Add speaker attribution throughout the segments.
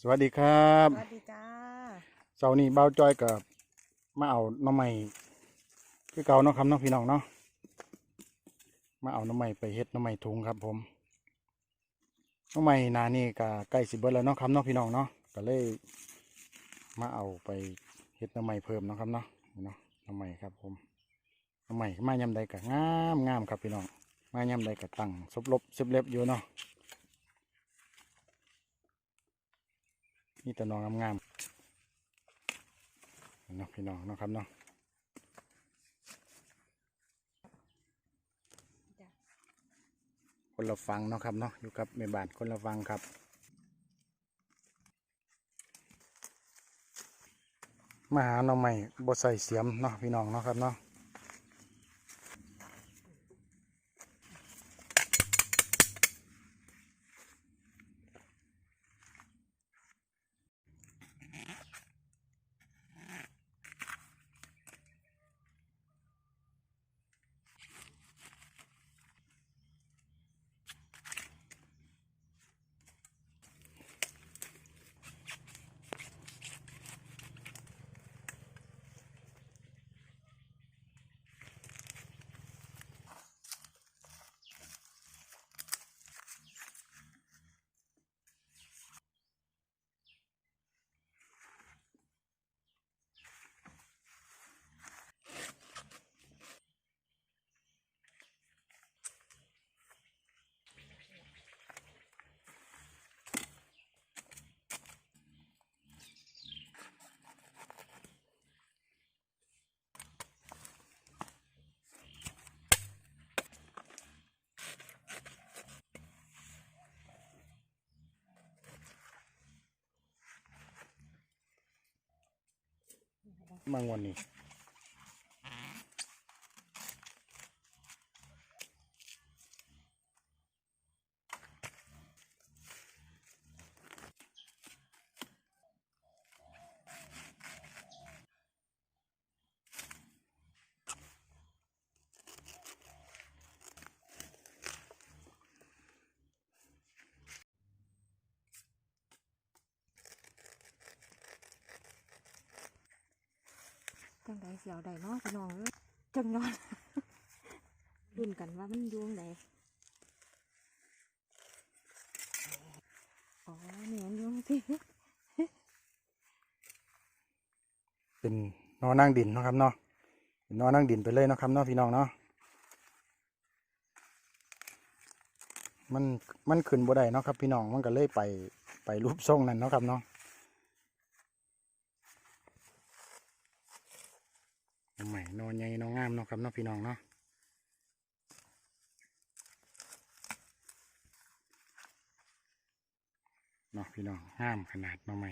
Speaker 1: สวัสดีครับ
Speaker 2: สวัสดีจ้า
Speaker 1: เสาร์นี้เบาจอยกับมาเอาหน้ำใหม่คือเก่าเนาะครับเน้องพี่น้องเนาะมาเอาหน้ำใหม่ไปเฮ็ดหน้ำใหม่ถุงครับผมหน้ำใหม่นานี่ก็ใกล้สิเบิดแล้วเนาะครับเน้องพี่น้องเนาะก็เลยมาเอาไปเฮ็ดหน้ำใหม่เพิ่มเนาะครับเนาะนี่เนาะหน้ำใหม่ครับผมหน้ำใหม่มายำใดก็งามงามครับพี่น้องมายำใดก็ตั้งซบลบซบเล็บอยู่เนาะ นี่แต่น้องงามๆเนาะพี่น้องเนาะครับเนาะคนละฟังเนาะครับเนาะอยู่กับแม่บ้านคนละฟังครับมาหาหน่อใหม่บ่ใส่เสียมเนาะพี่น้องเนาะครับเนาะ มางวันนี้
Speaker 2: จังไดเสียวใดเนาะพี่น้องเอ้ยจังนอนรุ่นกันว่ามันยุ่งไหนอ๋อเนี่ยมันอยุ่งที่
Speaker 1: เป็นนอนั่งดินนะครับเนาะเป็นนอนั่งดินไปเลยนะครับเนาะพี่น้องเนาะมันมันขึ้นบ่ได้เนาะครับพี่น้องมันก็เลยไปไปรูปทรงนั่นเนาะครับเนาะ ใหม่นอนใหญ่นอนงามเนาะครับเนาะพี่น้องเนาะเนาะพี่น้องงามขนาดเนาะใหม่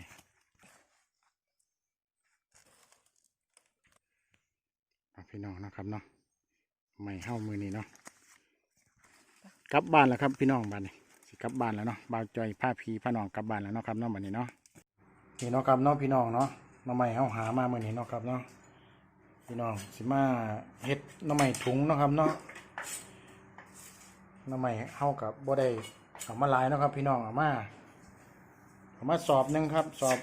Speaker 1: อะพี่น้องนะครับเนาะไม่เฮ้ามือนี้เนาะกลับบ้านแล้วครับพี่น้องบ้านนี้สิกลับบ้านแล้วเนาะบ่าวจอยผ้าพีผ้าน้องกลับบ้านแล้วเนาะครับเนาะบ้านนี้เนาะนี่เนาะครับเนาะพี่น้องเนาะหน้องใหม่เฮาหามามือนี้เนาะครับเนาะ พี่น้องสิมาเฮ็ดน้องใหม่ถุงนะครับเนาะน้องใหม่เฮากับบ่ได้เอามาลายนะครับ พี่น้องเอามาเอามาสอบหนึงครับ สอบ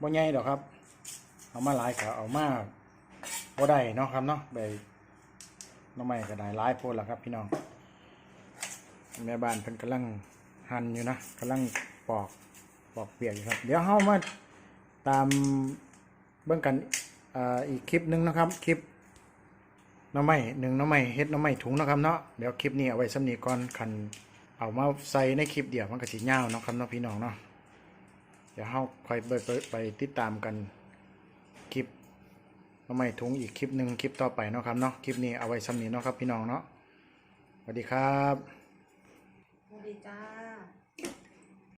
Speaker 1: บ่ใหญ่ดอกครับ เอามาลายก็เอามาบ่ได้เนาะครับเนาะใบน้ำใหม่ก็ได้ลายโพดล้วครับ พี่น้องแม่บ้านเพิ่นกำลังหั่นอยู่นะกำลังปอกปอกเปียกอยู่ครับ เดี๋ยวเฮามาตามเบิ่งกัน อีกคลิปหนึงนะครับคลิปน้ำใหม่หนึ่งน้ำใหม่เฮ็ดน้ำใหม่ถุงนะครับเนาะเดี๋ยวคลิปนี้เอาไว้สำนีก่อนคันเอามาใส่ในคลิปเดียวมันก็สิยาเนาะครับเนาะพี่น้องเนาะเดี๋ยวเฮาคอยไปไปติดตามกันคลิปมาใหม่ถุงอีกคลิปหนึ่งคลิปต่อไปเนาะครับเนาะคลิปนี้เอาไว้ซ้ำนีเนาะครับพี่น้องเนาะสวัสดีครับ
Speaker 2: สวัสดีจ้า